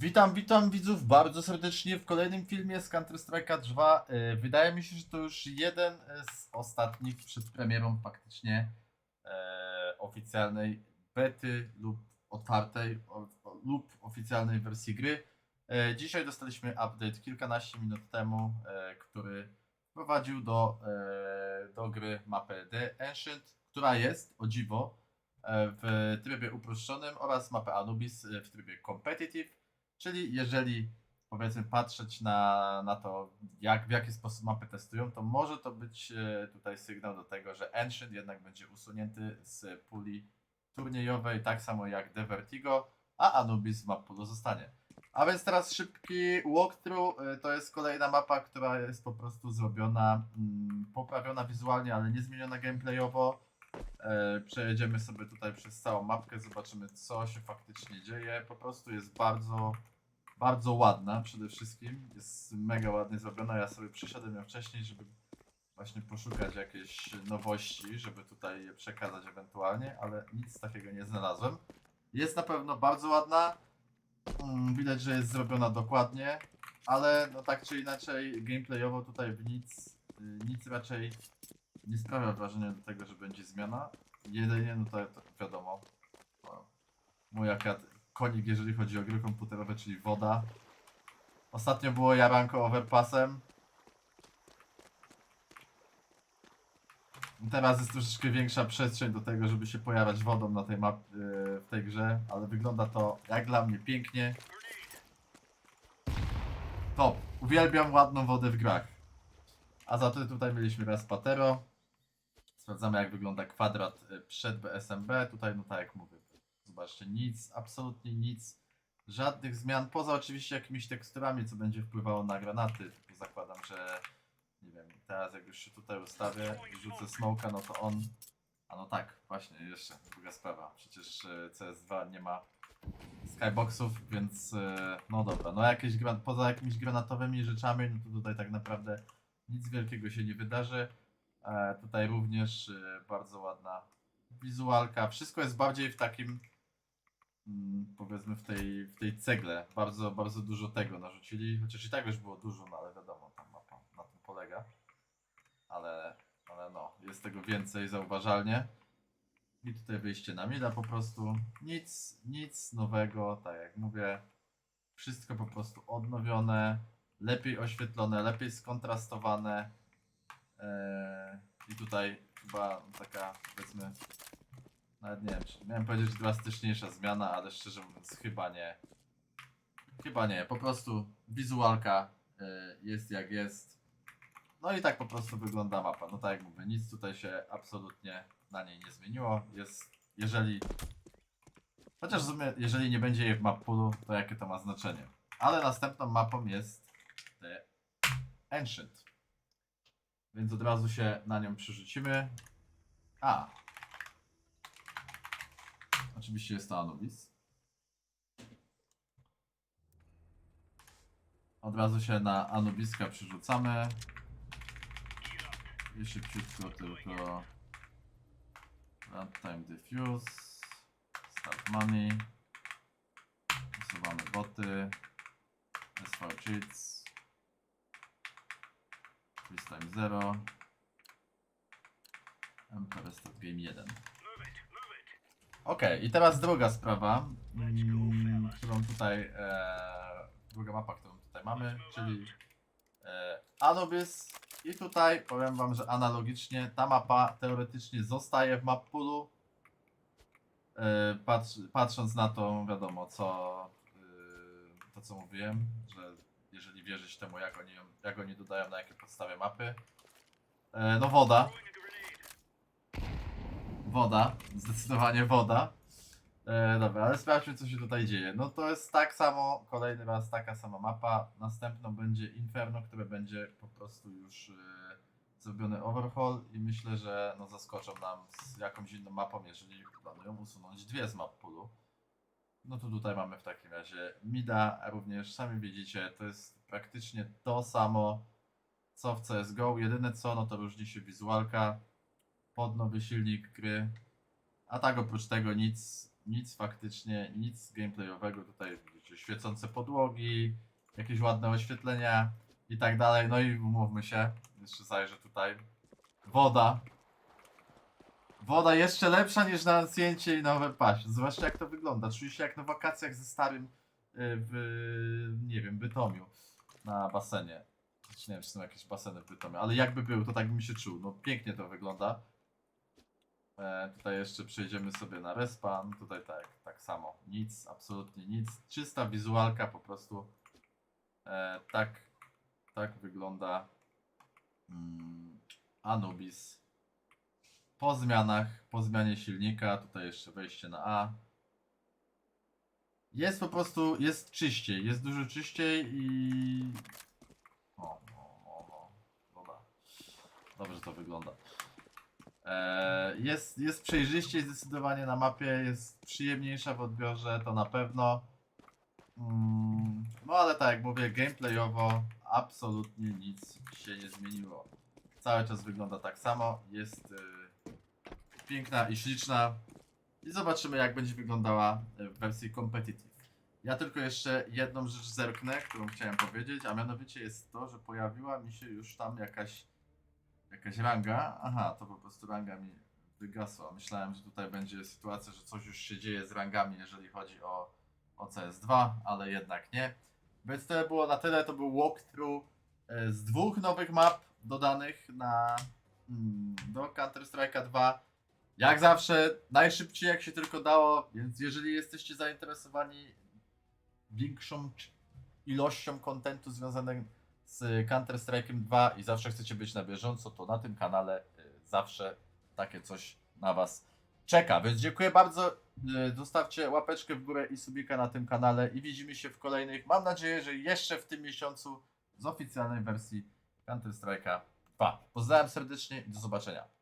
Witam, witam widzów bardzo serdecznie w kolejnym filmie z Counter Strike'a 2. E, Wydaje mi się, że to już jeden e, z ostatnich przed premierą faktycznie e, oficjalnej bety lub otwartej o, lub oficjalnej wersji gry. E, dzisiaj dostaliśmy update kilkanaście minut temu, e, który wprowadził do, e, do gry mapę The Ancient, która jest, o dziwo, e, w trybie uproszczonym oraz mapę Anubis w trybie competitive. Czyli jeżeli powiedzmy patrzeć na, na to, jak, w jaki sposób mapy testują, to może to być e, tutaj sygnał do tego, że Ancient jednak będzie usunięty z puli turniejowej, tak samo jak The Vertigo, a Anubis w map poolu zostanie. A więc teraz szybki walkthrough. E, To jest kolejna mapa, która jest po prostu zrobiona, mm, poprawiona wizualnie, ale nie zmieniona gameplayowo. E, Przejedziemy sobie tutaj przez całą mapkę, zobaczymy co się faktycznie dzieje. Po prostu jest bardzo, bardzo ładna przede wszystkim. Jest mega ładnie zrobiona. Ja sobie przyszedłem ją wcześniej, żeby właśnie poszukać jakiejś nowości, żeby tutaj je przekazać ewentualnie, ale nic takiego nie znalazłem. Jest na pewno bardzo ładna. Mm, Widać, że jest zrobiona dokładnie, ale no tak czy inaczej gameplayowo tutaj w nic, y, nic raczej nie sprawia wrażenia do tego, że będzie zmiana. Jedynie, no to, to wiadomo, mój akad konik, jeżeli chodzi o gry komputerowe, czyli woda. Ostatnio było jaranko overpassem. Teraz jest troszeczkę większa przestrzeń do tego, żeby się pojawiać wodą na tej map, yy, w tej grze, ale wygląda to jak dla mnie pięknie. Top. Uwielbiam ładną wodę w grach. A za to tutaj mieliśmy raz Patero. Sprawdzamy jak wygląda kwadrat y, przed BSMB. Tutaj no tak jak mówię, zobaczcie nic, absolutnie nic. Żadnych zmian, poza oczywiście jakimiś teksturami, co będzie wpływało na granaty. Zakładam, że nie wiem, teraz jak już się tutaj ustawię i rzucę smoka, no to on... A no tak, właśnie, jeszcze druga sprawa. Przecież y, CS2 nie ma skyboxów, więc y, no dobra, no jakieś poza jakimiś granatowymi rzeczami, no to tutaj tak naprawdę nic wielkiego się nie wydarzy. E, tutaj również e, bardzo ładna wizualka. Wszystko jest bardziej w takim powiedzmy w tej, w tej cegle. Bardzo, bardzo dużo tego narzucili. Chociaż i tak już było dużo, no ale wiadomo, ta mapa na tym polega. Ale, ale no, jest tego więcej zauważalnie. I tutaj wyjście na mida po prostu. Nic, nic nowego, tak jak mówię. Wszystko po prostu odnowione, lepiej oświetlone, lepiej skontrastowane. Eee, I tutaj chyba taka, powiedzmy, nawet nie wiem, czy miałem powiedzieć drastyczniejsza zmiana, ale szczerze mówiąc chyba nie. Chyba nie, po prostu wizualka e, jest jak jest. No i tak po prostu wygląda mapa. No tak jak mówię, nic tutaj się absolutnie na niej nie zmieniło. Jest, jeżeli... Chociaż w sumie, jeżeli nie będzie jej w map poolu, to jakie to ma znaczenie. Ale następną mapą jest The Ancient. Więc od razu się na nią przerzucimy. A. Oczywiście jest to Anubis. Od razu się na Anubiska przerzucamy. I szybciutko tylko Runtime Diffuse Start Money. Usuwamy boty. SV Cheats. Time 0 MP Restart Game 1 Ok, i teraz druga sprawa, mm, którą tutaj, e, druga mapa, którą tutaj mamy, czyli e, Anubis i tutaj powiem wam, że analogicznie ta mapa teoretycznie zostaje w map poolu. E, patrz, patrząc na to, wiadomo, co e, to co mówiłem, że jeżeli wierzyć temu, jak oni, ją- jak oni dodają na jakiej podstawie mapy. E, no woda. Woda, zdecydowanie woda. E, dobra, ale sprawdźmy co się tutaj dzieje. No to jest tak samo, kolejny raz taka sama mapa. Następną będzie Inferno, które będzie po prostu już e, overhaul i myślę, że no zaskoczą nam z jakąś inną mapą, jeżeli planują usunąć dwie z map poolu. No to tutaj mamy w takim razie Mida, a również sami widzicie, to jest praktycznie to samo co w CSGO. Jedyne co, no to różni się wizualka pod nowy silnik gry. A tak oprócz tego nic, nic faktycznie, nic gameplayowego. Tutaj widzicie, świecące podłogi, jakieś ładne oświetlenia i tak dalej. No i umówmy się, jeszcze zajrzę tutaj. Woda. Woda jeszcze lepsza niż na Anciencie i na Overpassie. Zobaczcie jak to wygląda. Czuję się jak na wakacjach ze starym y, w, nie wiem, Bytomiu na basenie. Znaczy, nie wiem, czy są jakieś baseny w Bytomiu, ale jakby był, to tak bym się czuł. No pięknie to wygląda. E, tutaj jeszcze przejdziemy sobie na respawn. Tutaj tak, tak samo. Nic, absolutnie nic. Czysta wizualka po prostu. E, tak, tak wygląda mm, Anubis. Po zmianach, po zmianie silnika, tutaj jeszcze wejście na A. Jest po prostu, jest czyściej, jest dużo czyściej i... O, o, o, o. Dobra. Dobrze to wygląda. E, jest, jest przejrzyściej zdecydowanie na mapie, jest przyjemniejsza w odbiorze, to na pewno. Mm, no ale tak jak mówię, gameplayowo absolutnie nic się nie zmieniło. Cały czas wygląda tak samo, jest y, piękna i śliczna. I zobaczymy jak będzie wyglądała w wersji competitive. Ja tylko jeszcze jedną rzecz zerknę, którą chciałem powiedzieć, a mianowicie jest to, że pojawiła mi się już tam jakaś jakaś ranga. Aha, to po prostu ranga mi wygasła. Myślałem, że tutaj będzie sytuacja, że coś już się dzieje z rangami, jeżeli chodzi o, o CS2, ale jednak nie. Więc to było na tyle. To był walkthrough e, z dwóch nowych map dodanych na mm, do Counter Strike'a 2. Jak zawsze, najszybciej jak się tylko dało, więc jeżeli jesteście zainteresowani większą ilością kontentu związanym z Counter Strike'em 2 i zawsze chcecie być na bieżąco, to na tym kanale y, zawsze takie coś na Was czeka. Więc dziękuję bardzo. y, Zostawcie łapeczkę w górę i subika na tym kanale i widzimy się w kolejnych. Mam nadzieję, że jeszcze w tym miesiącu z oficjalnej wersji Counter Strike'a 2. Pozdrawiam serdecznie i do zobaczenia.